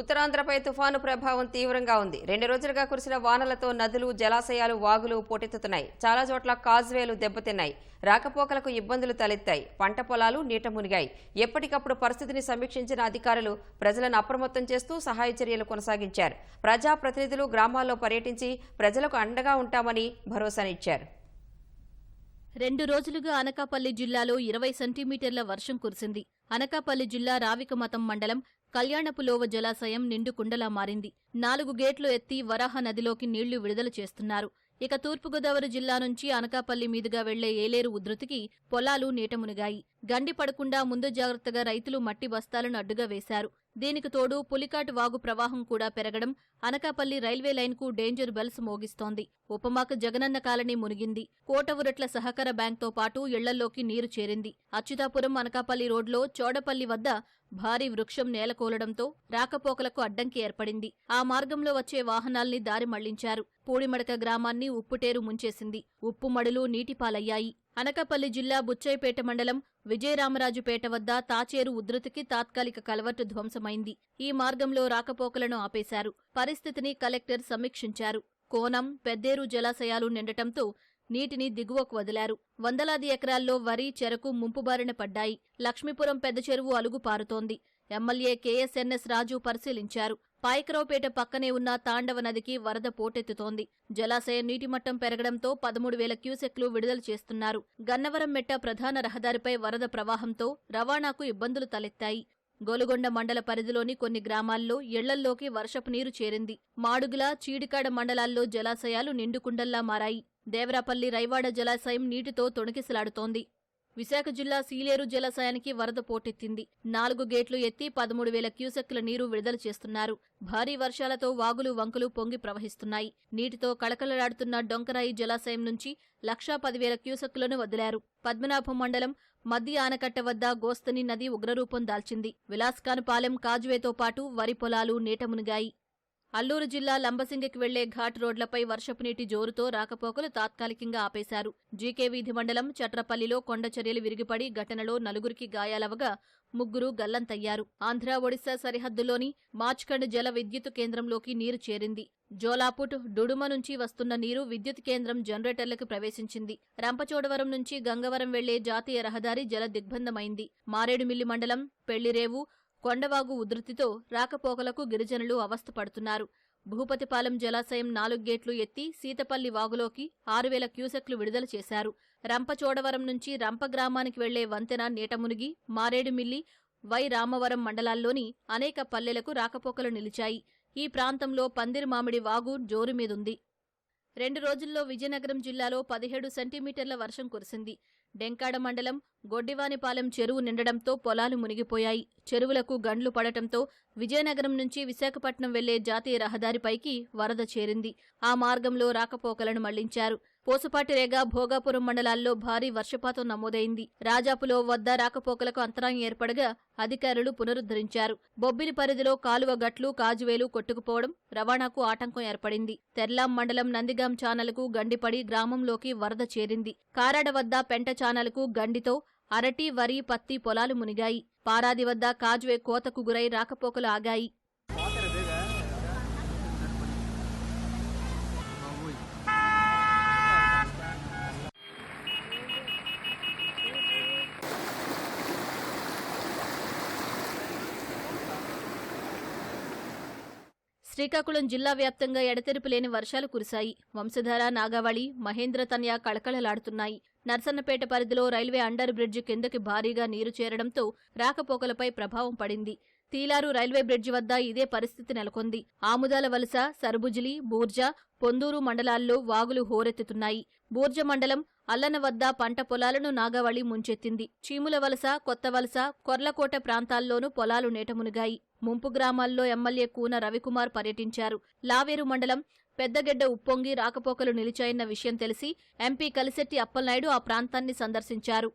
ఉత్తరాంధ్రపై తుఫాను ప్రభావం తీవ్రంగా ఉంది. రెండు రోజులుగా కురిసిన వానలతో నదులు జలాశయాలు వాగులు పోటెత్తుతున్నాయి. చాలా చోట్ల కాజ్వేలు దెబ్బతిన్నాయి. రాకపోకలకు ఇబ్బందులు తలెత్తాయి. పంట పొలాలు నీట మునిగాయి. ఎప్పటికప్పుడు పరిస్థితిని సమీక్షించిన అధికారులు ప్రజలను అప్రమత్తం చేస్తూ సహాయ చర్యలు కొనసాగించారు. ప్రజాప్రతినిధులు గ్రామాల్లో పర్యటించి ప్రజలకు అండగా ఉంటామని భరోసానిచ్చారు. రెండు రోజులుగా అనకాపల్లి జిల్లాలో ఇరవై సెంటీమీటర్ల వర్షం కురిసింది. అనకాపల్లి జిల్లా రావికమతం మండలం కళ్యాణపులోవ జలాశయం నిండు కుండలా మారింది. నాలుగు గేట్లు ఎత్తి వరాహ నదిలోకి నీళ్ళు విడుదల చేస్తున్నారు. ఇక తూర్పుగోదావరి జిల్లా నుంచి అనకాపల్లి మీదుగా వెళ్ళే ఏలేరు ఉధృతికి పొలాలు నీటమునిగాయి గండి పడకుండా ముందు జాగ్రత్తగా రైతులు మట్టి బస్తాలను అడ్డుగా వేశారు. దీనికి తోడు పులికాటు వాగు ప్రవాహం కూడా పెరగడం అనకాపల్లి రైల్వే లైన్కు డేంజర్ బెల్స్ మోగిస్తోంది. ఉపమాక జగనన్న కాలనీ మునిగింది. కోటవురట్ల సహకార బ్యాంక్తో పాటు ఇళ్ళల్లోకి నీరు చేరింది. అచ్యుతాపురం అనకాపల్లి రోడ్లో చోడపల్లి వద్ద భారీ వృక్షం నేలకూలడంతో రాకపోకలకు అడ్డంకి ఏర్పడింది. ఆ మార్గంలో వచ్చే వాహనాల్ని దారి మళ్ళించారు. పూడిమడక గ్రామాన్ని ఉప్పుటేరు ముంచేసింది. ఉప్పుమడులు నీటిపాలయ్యాయి. అనకాపల్లి జిల్లా బుచ్చయ్యపేట మండలం విజయరామరాజుపేట వద్ద తాచేరు ఉధృతికి తాత్కాలిక కలవట్టు ధ్వంసమైంది. ఈ మార్గంలో రాకపోకలను ఆపేశారు. పరిస్థితిని కలెక్టర్ సమీక్షించారు. కోనం పెద్దేరు జలాశయాలు నిండటంతో నీటిని దిగువకు వదిలారు. వందలాది ఎకరాల్లో వరి చెరకు ముంపుబారిన పడ్డాయి. లక్ష్మీపురం పెద్ద చెరువు అలుగు పారుతోంది. ఎమ్మెల్యే కేఎస్ఎన్ఎస్ రాజు పరిశీలించారు. పాయకరావుపేట పక్కనే ఉన్న తాండవ నదికి వరద పోటెత్తుతోంది. జలాశయం నీటిమట్టం పెరగడంతో పదమూడు వేల క్యూసెక్లు విడుదల చేస్తున్నారు. గన్నవరం మెట్ట ప్రధాన రహదారిపై వరద ప్రవాహంతో రవాణాకు ఇబ్బందులు తలెత్తాయి. గోలుగొండ మండల పరిధిలోని కొన్ని గ్రామాల్లో ఇళ్ళల్లోకి వర్షపు నీరు చేరింది. మాడుగుల చీడికాడ మండలాల్లో జలాశయాలు నిండుకుండల్లా మారాయి. దేవరాపల్లి రైవాడ జలాశయం నీటితో తొణికిసలాడుతోంది. విశాఖ జిల్లా సీలేరు జలాశయానికి వరద పోటెత్తింది. నాలుగు గేట్లు ఎత్తి పదమూడు వేల క్యూసెక్కుల నీరు విడుదల చేస్తున్నారు. భారీ వర్షాలతో వాగులు వంకలు పొంగి ప్రవహిస్తున్నాయి. నీటితో కళకళలాడుతున్న డొంకరాయి జలాశయం నుంచి లక్షా పదివేల క్యూసెక్కులను వదిలారు. పద్మనాభం మండలం మద్ది ఆనకట్ట వద్ద గోస్తని నది ఉగ్రరూపం దాల్చింది. విలాస్కానుపాలెం కాజువేతో పాటు వరి పొలాలు నీట మునిగాయి. అల్లూరు జిల్లా లంబసింగికి వెళ్ళే ఘాట్ రోడ్లపై వర్షపు నీటి జోరుతో రాకపోకలు తాత్కాలికంగా ఆపేశారు. జీకే వీధి మండలం చట్రపల్లిలో కొండ చర్యలు విరిగిపడి ఘటనలో నలుగురికి గాయాలవగా ముగ్గురు గల్లంతయ్యారు. ఆంధ్ర ఒడిశా సరిహద్దులోని మాచ్కండ్ జల విద్యుత్ కేంద్రంలోకి నీరు చేరింది. జోలాపుట్ డుడుమ నుంచి వస్తున్న నీరు విద్యుత్ కేంద్రం జనరేటర్లకు ప్రవేశించింది. రంపచోడవరం నుంచి గంగవరం వెళ్ళే జాతీయ రహదారి జల దిగ్బంధమైంది. మారేడుమిల్లి మండలం పెళ్ళిరేవు కొండవాగు ఉధృతితో రాకపోకలకు గిరిజనులు అవస్థపడుతున్నారు. భూపతిపాలెం జలాశయం నాలుగు గేట్లు ఎత్తి సీతపల్లి వాగులోకి ఆరు వేల క్యూసెక్లు విడుదల చేశారు. రంపచోడవరం నుంచి రంప గ్రామానికి వెళ్ళే వంతెన నీటమునిగి మారేడుమిల్లి వై రామవరం మండలాల్లోని అనేక పల్లెలకు రాకపోకలు నిలిచాయి. ఈ ప్రాంతంలో పందిరి మామిడి వాగు జోరు మీదుంది. రెండు రోజుల్లో విజయనగరం జిల్లాలో పదిహేడు సెంటీమీటర్ల వర్షం కురిసింది. డెంకాడ మండలం గొడ్డివానిపాలెం చెరువు నిండడంతో పొలాలు మునిగిపోయాయి. చెరువులకు గండ్లు పడటంతో విజయనగరం నుంచి విశాఖపట్నం వెళ్ళే జాతీయ రహదారిపైకి వరద చేరింది. ఆ మార్గంలో రాకపోకలను మళ్ళించారు. పోసుపాటిరేగ భోగాపురం మండలాల్లో భారీ వర్షపాతం నమోదైంది. రాజాపులో వద్ద రాకపోకలకు అంతరాయం ఏర్పడగా అధికారులు పునరుద్ధరించారు. బొబ్బిలి పరిధిలో కాలువ గట్లు కాజువేలు కొట్టుకుపోవడం రవాణాకు ఆటంకం ఏర్పడింది. తెర్లాం మండలం నందిగాం చానలకు గండిపడి గ్రామంలోకి వరద చేరింది. కారాడ వద్ద పెంట ఛానల్కు గండితో అరటి వరి పత్తి పొలాలు మునిగాయి. పారాది వద్ద కాజువే కోతకు గురై రాకపోకలు ఆగాయి. శ్రీకాకుళం జిల్లా వ్యాప్తంగా ఎడతెరిపి లేని వర్షాలు కురిశాయి. వంశధార నాగావళి మహేంద్ర తన్య కళకళలాడుతున్నాయి. నర్సన్నపేట పరిధిలో రైల్వే అండర్ బ్రిడ్జి కిందకి భారీగా నీరు చేరడంతో రాకపోకలపై ప్రభావం పడింది. తీలారు రైల్వే బ్రిడ్జి వద్ద ఇదే పరిస్థితి నెలకొంది. ఆముదాల వలస సరుబుజిలి బూర్జా పొందూరు మండలాల్లో వాగులు హోరెత్తుతున్నాయి. బూర్జ మండలం అల్లన వద్ద పంట పొలాలను నాగవళి ముంచెత్తింది. చీముల వలస కొత్త వలస కొర్లకోట ప్రాంతాల్లోనూ పొలాలు నేటమునిగాయి ముంపు గ్రామాల్లో ఎమ్మెల్యే కూన రవికుమార్ పర్యటించారు. లావేరు మండలం పెద్దగెడ్డ ఉప్పొంగి రాకపోకలు నిలిచాయన్న విషయం తెలిసి ఎంపీ కలిశెట్టి అప్పలనాయుడు ఆ ప్రాంతాన్ని సందర్శించారు.